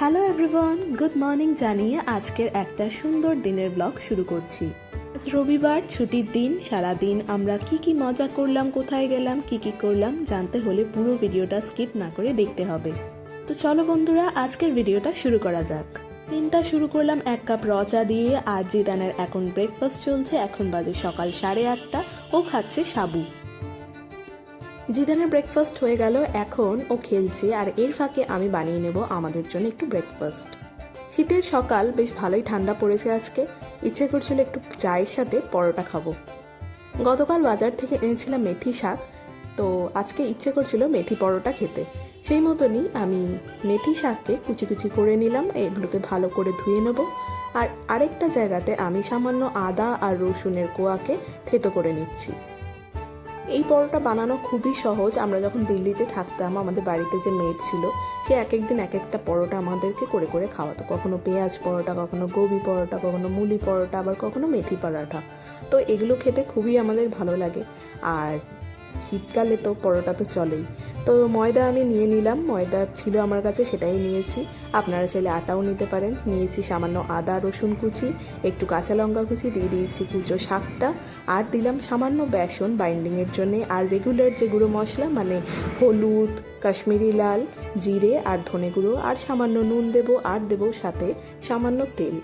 Hello everyone good morning জানিয়ে আজকের একটা সুন্দর দিনের ব্লগ শুরু করছি। আজ রবিবার, ছুটির দিন সারা দিন আমরা কি কি মজা করলাম, কোথায় গেলাম, কি কি করলাম জানতে হলে পুরো ভিডিওটা স্কিপ না করে দেখতে হবে। তো চলো বন্ধুরা, আজকের ভিডিওটা শুরু করা যাক। দিনটা শুরু করলাম এক কাপ র চা দিয়ে। আর জিদানের এখন ব্রেকফাস্ট চলছে। এখন বাজে সকাল সাড়ে আটটা। ও খাচ্ছে সাবু। জিদানের ব্রেকফাস্ট হয়ে গেল, এখন ও খেলছে আর এর ফাঁকে আমি বানিয়ে নেব আমাদের জন্য একটু ব্রেকফাস্ট শীতের সকাল, বেশ ভালোই ঠান্ডা পড়েছে আজকে। ইচ্ছে করছিল একটু চায়ের সাথে পরোটা খাব। গতকাল বাজার থেকে এনেছিলাম মেথি শাক, তো আজকে ইচ্ছে করছিল মেথি পরোটা খেতে। সেই মতনই আমি মেথি শাককে কুচি কুচি করে নিলাম, এগুলোকে ভালো করে ধুয়ে নেব। আর আরেকটা জায়গাতে আমি সামান্য আদা আর রসুনের কোয়াকে থেতো করে নিচ্ছি। এই পরোটা বানানো খুবই সহজ। আমরা যখন দিল্লিতে থাকতাম, আমাদের বাড়িতে যে মেড ছিল, সে এক একদিন এক একটা পরোটা আমাদেরকে করে করে খাওয়াতো। কখনো পেঁয়াজ পরোটা, কখনো গোবি পরোটা, কখনো মুলি পরোটা, আবার কখনো মেথি পরোটা। তো এগুলো খেতে খুবই আমাদের ভালো লাগে। আর শীতকালে তো পরোটা তো চলেই। তো ময়দা আমি নিয়ে নিলাম, ময়দা ছিল আমার কাছে, সেটাই নিয়েছি। আপনারা চাইলে আটাও নিতে পারেন। নিয়েছি সামান্য আদা, রসুন কুচি, একটু কাঁচা লঙ্কা কুচি, দিয়ে দিয়েছি কুচো শাকটা, আর দিলাম সামান্য বেসন বাইন্ডিংয়ের জন্য। আর রেগুলার যে গুঁড়ো মশলা মানে হলুদ, কাশ্মীরি লাল, জিরে আর ধনে গুঁড়ো, আর সামান্য নুন দেবো, আর দেবো সাথে সামান্য তেল।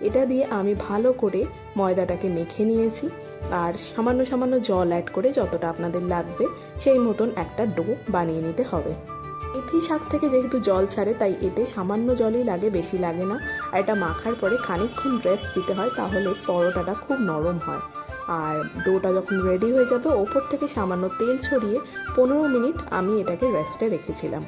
এটা দিয়ে আমি ভালো করে ময়দাটাকে মেখে নিয়েছি। আর সামান্য সামান্য জল অ্যাড করে যতটা আপনাদের লাগবে, সেই মতন একটা ডো বানিয়ে নিতে হবে। মেথি শাক থেকে যেহেতু জল ছাড়ে, তাই এতে সামান্য জলই লাগে, বেশি লাগে না। আর এটা মাখার পরে খানিকক্ষণ রেস্ট দিতে হয়, তাহলে পরোটাটা খুব নরম হয়। আর ডোটা যখন রেডি হয়ে যাবে, ওপর থেকে সামান্য তেল ছড়িয়ে পনেরো মিনিট আমি এটাকে রেস্টে রেখেছিলাম।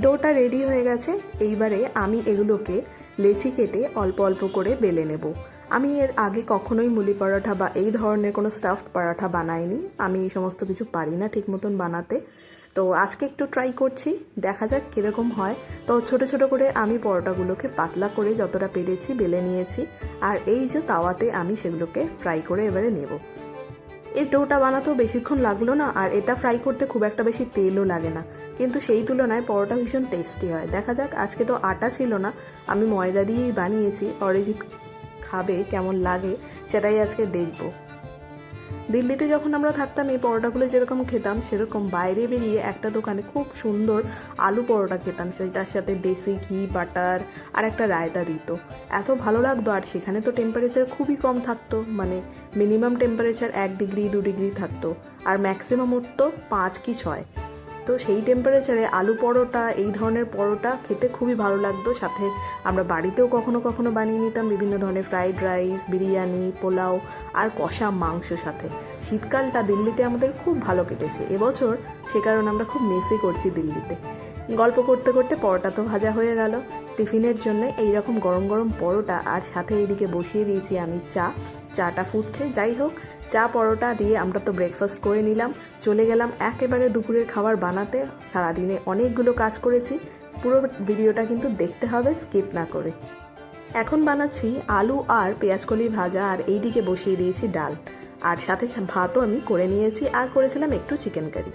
ডোটা রেডি হয়ে গেছে, এইবারে আমি এগুলোকে লেচি কেটে অল্প অল্প করে বেলে নেব। আমি এর আগে কখনোই মুলি পরোটা বা এই ধরনের কোনো স্টাফড পরোটা বানাইনি। আমি এই সমস্ত কিছু পারি না ঠিক মতন বানাতে। তো আজকে একটু ট্রাই করছি, দেখা যাক কীরকম হয়। তো ছোট ছোট করে আমি পরোটাগুলোকে পাতলা করে যতটা পেরেছি বেলে নিয়েছি, আর এই যে তাওয়াতে আমি সেগুলোকে ফ্রাই করে এবারে নেব। এই ডোটা বানাতেও বেশিক্ষণ লাগল না, আর এটা ফ্রাই করতে খুব একটা বেশি তেলও লাগে না। কিন্তু সেই তুলনায় পরোটা ভীষণ টেস্টি হয়। দেখা যাক, আজকে তো আটা ছিল না, আমি ময়দা দিয়েই বানিয়েছি। অরিজিৎ খাবে, কেমন লাগে, সেটাই আজকে দেখব। দিল্লিতে যখন আমরা থাকতাম, এই পরোটাগুলো যেরকম খেতাম, সেরকম বাইরে বেরিয়ে একটা দোকানে খুব সুন্দর আলু পরোটা খেতাম। সেটার সাথে দেশি ঘি, বাটার আর একটা রায়তা দিত। এত ভালো লাগতো, আর সেখানে তো টেম্পারেচার খুবই কম থাকতো মানে মিনিমাম টেম্পারেচার এক ডিগ্রি দু ডিগ্রি থাকতো। আর ম্যাক্সিমাম উঠতো পাঁচ কি ছয়। তো সেই টেম্পারেচারে আলু পরোটা, এই ধরনের পরোটা খেতে খুবই ভালো লাগতো। সাথে আমরা বাড়িতেও কখনো কখনো বানিয়ে নিতাম বিভিন্ন ধরনের ফ্রাইড রাইস বিরিয়ানি, পোলাও আর কষা মাংস সাথে। শীতকালটা দিল্লিতে আমাদের খুব ভালো কেটেছে। এবছর সে কারণে আমরা খুব মিসই করছি দিল্লিতে। গল্প করতে করতে পরোটা তো ভাজা হয়ে গেল। টিফিনের জন্য এইরকম গরম গরম পরোটা আর সাথে এইদিকে বসিয়ে দিয়েছি আমি চা। চাটা ফুটছে, যাই হোক চা পরোটা দিয়ে আমরা তো ব্রেকফাস্ট করে নিলাম। চলে গেলাম একেবারে দুপুরের খাবার বানাতে। সারাদিনে অনেকগুলো কাজ করেছি। পুরো ভিডিওটা কিন্তু দেখতে হবে স্কিপ না করে। এখন বানাচ্ছি আলু আর পেঁয়াজকলি ভাজা আর এইদিকে বসিয়ে দিয়েছি ডাল। আর সাথে ভাতও আমি করে নিয়েছি। আর করেছিলাম একটু চিকেন কারি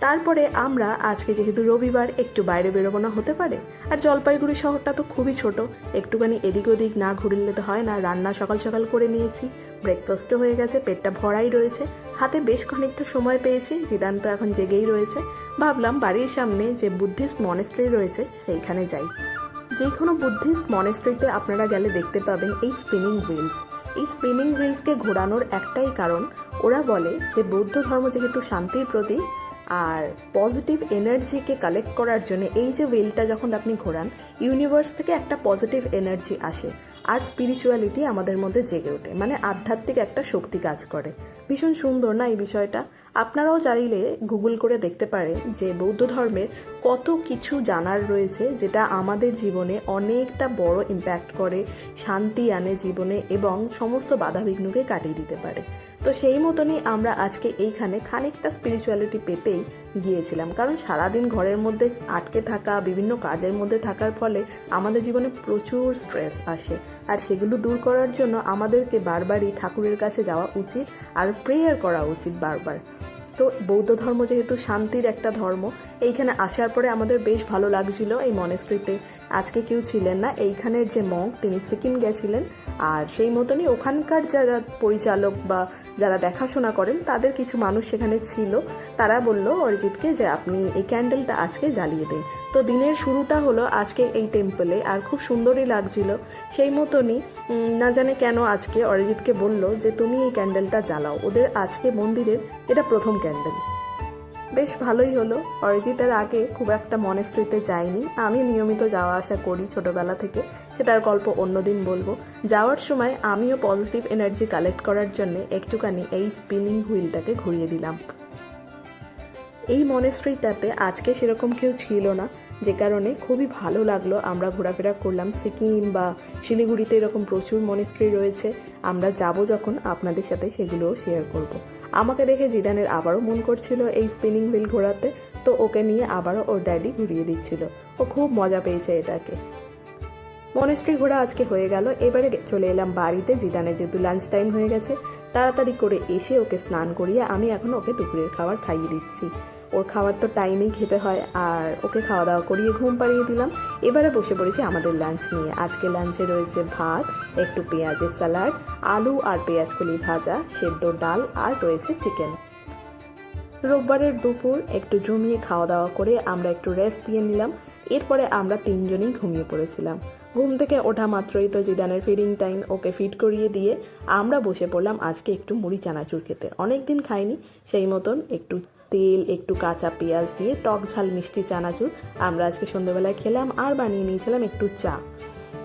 তারপরে আমরা আজকে যেহেতু রবিবার, একটু বাইরে বেরোবো না হতে পারে। আর জলপাইগুড়ি শহরটা তো খুবই ছোট। একটুখানি এদিক ওদিক না ঘুরলে তো হয় না। রান্না সকাল সকাল করে নিয়েছি। ব্রেকফাস্টও হয়ে গেছে, পেটটা ভরাই রয়েছে। হাতে বেশ খানিকটা সময় পেয়েছি জিদান তো এখন জেগেই রয়েছে। ভাবলাম বাড়ির সামনে যে বুদ্ধিস্ট মনেস্ট্রি রয়েছে, সেইখানে যাই। যে কোনো বুদ্ধিস্ট মনেস্ট্রিতে আপনারা গেলে দেখতে পাবেন এই স্পিনিং হুইলস এই স্পিনিং হুইলসকে ঘোরানোর একটাই কারণ, ওরা বলে যে বৌদ্ধ ধর্ম যেহেতু শান্তির প্রতীক আর পজিটিভ এনার্জিকে কালেক্ট করার জন্য এই যে হুইলটা যখন আপনি ঘোরান ইউনিভার্স থেকে একটা পজিটিভ এনার্জি আসে আর স্পিরিচুয়ালিটি আমাদের মধ্যে জেগে ওঠে। মানে আধ্যাত্মিক একটা শক্তি কাজ করে। ভীষণ সুন্দর না এই বিষয়টা? আপনারাও চাইলে গুগল করে দেখতে পারেন যে বৌদ্ধ ধর্মের কত কিছু জানার রয়েছে যেটা আমাদের জীবনে অনেকটা বড় ইম্প্যাক্ট করে, শান্তি আনে জীবনে এবং সমস্ত বাধাবিঘ্নকে কাটিয়ে দিতে পারে। তো সেই মতনই আমরা আজকে এইখানে খানিকটা স্পিরিচুয়ালিটি পেতেই গিয়েছিলাম। কারণ সারাদিন ঘরের মধ্যে আটকে থাকা, বিভিন্ন কাজের মধ্যে থাকার ফলে আমাদের জীবনে প্রচুর স্ট্রেস আসে। আর সেগুলো দূর করার জন্য আমাদেরকে বারবারই ঠাকুরের কাছে যাওয়া উচিত আর প্রেয়ার করা উচিত বারবার। তো বৌদ্ধ ধর্ম যেহেতু শান্তির একটা ধর্ম, এইখানে আসার পরে আমাদের বেশ ভালো লাগছিল এই মনেস্ট্রিতে আজকে কেউ ছিলেন না, এইখানের যে মঙ্ক তিনি সিকিম গেছিলেন। আর সেই মতনই ওখানকার যারা পরিচালক বা যারা দেখাশোনা করেন, তাদের কিছু মানুষ সেখানে ছিল। তারা বলল অরিজিৎকে যে আপনি এই ক্যান্ডেলটা আজকে জ্বালিয়ে দিন। তো দিনের শুরুটা হলো আজকে এই টেম্পলে আর খুব সুন্দরই লাগছিল। সেই মতনই না জানে কেন আজকে অরিজিৎকে বলল যে, তুমি এই ক্যান্ডেলটা জ্বালাও। ওদের আজকে মন্দিরের এটা প্রথম ক্যান্ডেল বেশ ভালোই হলো। অরিজিতের আগে খুব একটা মনেস্ট্রিতে যাইনি আমি নিয়মিত যাওয়া আসা করি ছোটবেলা থেকে। সেটার গল্প অন্যদিন বলব। যাওয়ার সময় আমিও পজিটিভ এনার্জি কালেক্ট করার জন্য একটুখানি এই স্পিনিং হুইলটাকে ঘুরিয়ে দিলাম। এই মনেস্ট্রিটাতে আজকে সেরকম কেউ ছিল না। যে কারণে খুবই ভালো লাগল। আমরা ঘোরাফেরা করলাম সিকিম বা শিলিগুড়িতে এরকম প্রচুর মনেস্ট্রি রয়েছে। আমরা যাব যখন আপনাদের সাথে সেগুলোও শেয়ার করব। আমাকে দেখে জিদানের আবারও মন করছিল এই স্পিনিং হুইল ঘোরাতে। তো ওকে নিয়ে আবারও ওর ড্যাডি ঘুরিয়ে দিচ্ছিল। ও খুব মজা পেয়েছে এটাকে। মনেস্ট্রি ঘোরা আজকে হয়ে গেল। এবারে চলে এলাম বাড়িতে। জিদানের যেহেতু লাঞ্চ টাইম হয়ে গেছে, তাড়াতাড়ি করে এসে ওকে স্নান করিয়ে আমি এখন ওকে দুপুরের খাবার খাইয়ে দিচ্ছি। ওর খাবার তো টাইমেই খেতে হয়, আর ওকে খাওয়া দাওয়া করিয়ে ঘুম পাড়িয়ে দিলাম। এবারে বসে পড়েছি আমাদের লাঞ্চ নিয়ে। আজকে লাঞ্চে রয়েছে ভাত, একটু পেঁয়াজের স্যালাড আলু আর পেঁয়াজ ভাজা, সেদ্ধ ডাল আর রয়েছে চিকেন রোববারের দুপুর, একটু জমিয়ে খাওয়া দাওয়া করে আমরা একটু রেস্ট দিয়ে নিলাম। এরপরে আমরা তিনজনেই ঘুমিয়ে পড়েছিলাম। ঘুম থেকে ওঠা মাত্রই তো জিদানের ফিডিং টাইম ওকে ফিড করিয়ে দিয়ে আমরা বসে পড়লাম আজকে একটু মুড়ি চানাচুর খেতে। অনেক দিন খাইনি, সেই মতন একটু তেল, একটু কাঁচা পেঁয়াজ দিয়ে টক ঝাল, মিষ্টি চানাচুর। আমরা আজকে সন্ধ্যেবেলায় খেলাম আর বানিয়ে নিয়েছিলাম একটু চা।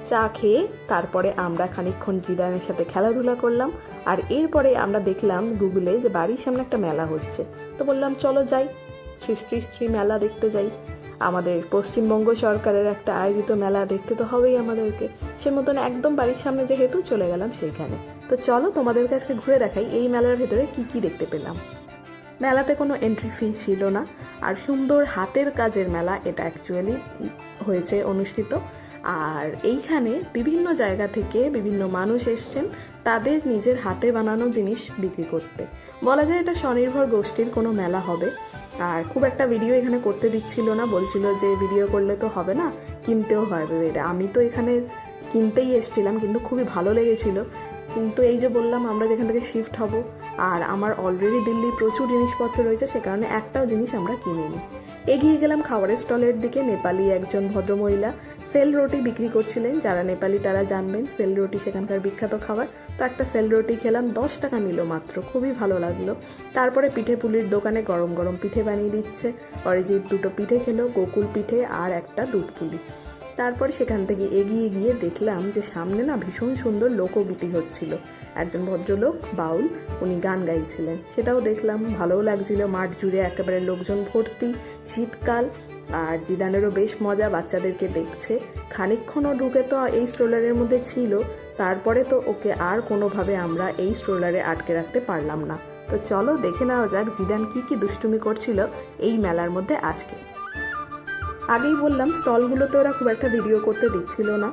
চা খেয়ে তারপরে আমরা খানিকক্ষণ জিদানের সাথে খেলাধুলা করলাম আর এরপরে আমরা দেখলাম গুগলে যে বাড়ির সামনে একটা মেলা হচ্ছে। তো বললাম, চলো যাই, সৃষ্টি শ্রী মেলা দেখতে যাই। আমাদের পশ্চিমবঙ্গ সরকারের একটা আয়োজিত মেলা দেখতে তো হবেই আমাদেরকে। সে মতন একদম বাড়ির সামনে যেহেতু চলে গেলাম সেইখানে। তো চলো তোমাদের কাছে ঘুরে দেখাই এই মেলার ভেতরে কি কি দেখতে পেলাম। মেলাতে কোনো এন্ট্রি ফি ছিল না। আর সুন্দর হাতের কাজের মেলা এটা অ্যাকচুয়ালি হয়েছে অনুষ্ঠিত। আর এইখানে বিভিন্ন জায়গা থেকে বিভিন্ন মানুষ এসছেন তাদের নিজের হাতে বানানো জিনিস বিক্রি করতে। বলা যায় এটা স্বনির্ভর গোষ্ঠীর কোনো মেলা হবে। আর খুব একটা ভিডিও এখানে করতে দিচ্ছিল না, বলছিল যে ভিডিও করলে তো হবে না, কিনতেও হবে। এটা আমি তো এখানে কিনতেই এসছিলাম, কিন্তু খুবই ভালো লেগেছিল। কিন্তু এই যে বললাম, আমরা যেখান থেকে শিফট হব আর আমার অলরেডি দিল্লির প্রচুর জিনিসপত্র রয়েছে, সে কারণে একটাও জিনিস আমরা কিনিনি। এগিয়ে গেলাম খাবারের স্টলের দিকে, নেপালি একজন ভদ্রমহিলা সেল রুটি বিক্রি করছিলেন, যারা নেপালি তারা জানবেন, সেল রুটি সেখানকার বিখ্যাত খাবার। তো একটা সেল রুটি খেলাম, দশ টাকা নিল মাত্র, খুবই ভালো লাগল। তারপরে পিঠে পুলির দোকানে গরম গরম পিঠে বানিয়ে দিচ্ছে, অরিজিৎ দুটো পিঠে খেলো, গোকুল পিঠে আর একটা দুধ পুলি। তারপর সেখান থেকে এগিয়ে গিয়ে দেখলাম যে সামনে না ভীষণ সুন্দর লোকগীতি হচ্ছিল। একজন ভদ্রলোক, বাউল, উনি গান গাইছিলেন। সেটাও দেখলাম, ভালোও লাগছিল, মাঠ জুড়ে একেবারে লোকজন ভর্তি, শীতকাল, আর জিদানেরও বেশ মজা, বাচ্চাদেরকে দেখছে। খানিকক্ষণও ঢুকে তো এই স্ট্রোলারের মধ্যে ছিল, তারপরে তো ওকে আর কোনোভাবে আমরা এই স্ট্রোলারে আটকে রাখতে পারলাম না। তো চলো, দেখে নেওয়া যাক জিদান কি কি দুষ্টুমি করছিল এই মেলার মধ্যে আজকে। আগেই বললাম, স্টলগুলোতে ওরা খুব একটা ভিডিও করতে দিচ্ছিল না।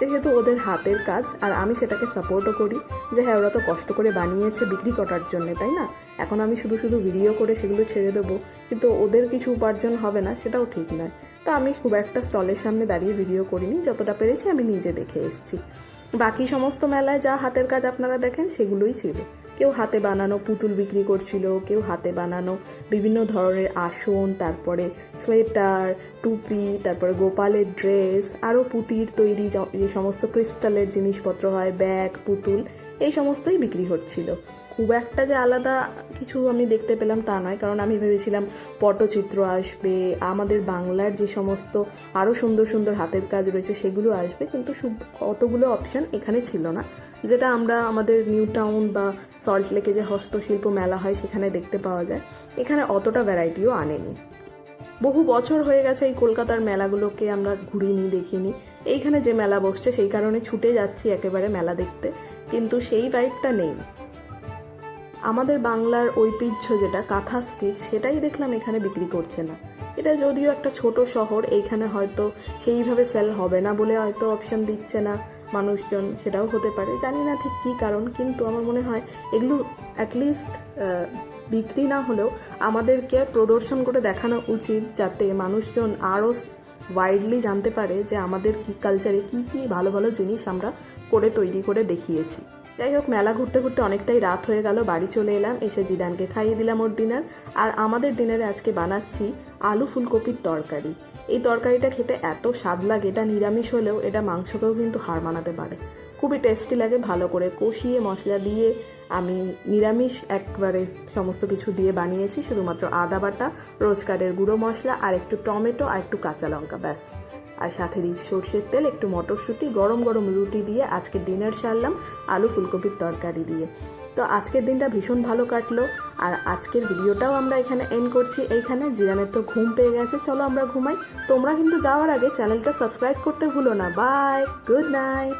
যেহেতু ওদের হাতের কাজ, আর আমি সেটাকে সাপোর্টও করি। যে হ্যাঁ ওরা তো কষ্ট করে বানিয়েছে বিক্রি করার জন্য, তাই না? এখন আমি শুধু শুধু ভিডিও করে সেগুলো ছেড়ে দেবো, কিন্তু ওদের কিছু উপার্জন হবে না, সেটাও ঠিক নয়। তো আমি খুব একটা স্টলের সামনে দাঁড়িয়ে ভিডিও করিনি, যতটা পেরেছি আমি নিজে দেখে এসেছি। বাকি সমস্ত মেলায় যা হাতের কাজ আপনারা দেখেন, সেগুলোই ছিল। কেউ হাতে বানানো পুতুল বিক্রি করছিল, কেউ হাতে বানানো বিভিন্ন ধরনের আসন, তারপরে সোয়েটার, টুপি, তারপরে গোপালের ড্রেস, আরও পুতির তৈরি যে সমস্ত ক্রিস্টালের জিনিসপত্র হয়, ব্যাগ, পুতুল, এই সমস্তই বিক্রি হচ্ছিল। খুব একটা যে আলাদা কিছু আমি দেখতে পেলাম তা নয়, কারণ আমি ভেবেছিলাম পটচিত্র আসবে, আমাদের বাংলার যে সমস্ত আরও সুন্দর সুন্দর হাতের কাজ রয়েছে সেগুলো আসবে, কিন্তু অতগুলো অপশান এখানে ছিল না। যেটা আমরা আমাদের নিউ টাউন বা সল্ট লেকে যে হস্তশিল্প মেলা হয় সেখানে দেখতে পাওয়া যায়। এখানে অতটা ভ্যারাইটিও আনেনি। বহু বছর হয়ে গেছে এই কলকাতার মেলাগুলোকে আমরা ঘুরিনি, দেখিনি। এইখানে যে মেলা বসছে সেই কারণে ছুটে যাচ্ছি একেবারে মেলা দেখতে, কিন্তু সেই ভাইবটা নেই। আমাদের বাংলার ঐতিহ্য যেটা, কাঁথা স্টিচ সেটাই দেখলাম এখানে বিক্রি করছে না। এটা যদিও একটা ছোট শহর, এইখানে হয়তো সেইভাবে সেল হবে না বলে হয়তো অপশন দিচ্ছে না। মানুষজন সেটাও হতে পারে। জানি না ঠিক কী কারণ, কিন্তু আমার মনে হয় এগুলো অ্যাটলিস্ট বিক্রি না হলেও আমাদেরকে প্রদর্শন করে দেখানো উচিত যাতে মানুষজন আরও ওয়াইডলি জানতে পারে যে আমাদের কী কালচারে কি কি ভালো ভালো জিনিস আমরা করে তৈরি করে দেখিয়েছি। যাই হোক, মেলা ঘুরতে ঘুরতে অনেকটাই রাত হয়ে গেল, বাড়ি চলে এলাম, এসে জিদানকে খাইয়ে দিলাম ওর ডিনার আর আমাদের ডিনারে আজকে বানাচ্ছি আলু ফুলকপির তরকারি। এই তরকারিটা খেতে এত স্বাদ লাগে, এটা নিরামিষ হলেও এটা মাংসকেও কিন্তু হার মানাতে পারে। খুবই টেস্টি লাগে, ভালো করে কষিয়ে মশলা দিয়ে আমি নিরামিষ একবারে সমস্ত কিছু দিয়ে বানিয়েছি, শুধুমাত্র আদা বাটা, রোজকারের গুঁড়ো মশলা, আর একটু টমেটো, আর একটু কাঁচা লঙ্কা, ব্যাস। আর সাথে দিই সর্ষের তেল, একটু মটরশুঁটি, গরম গরম রুটি দিয়ে আজকে ডিনার সারলাম আলু ফুলকপির তরকারি দিয়ে। তো আজকের দিনটা ভীষণ ভালো কাটলো। আর আজকের ভিডিওটাও আমরা এখানে এন্ড করছি। এইখানে জিরানের তো ঘুম পেয়ে গেছে, চলো আমরা ঘুমাই। তোমরা কিন্তু যাওয়ার আগে চ্যানেলটা সাবস্ক্রাইব করতে ভুলো না। Bye good night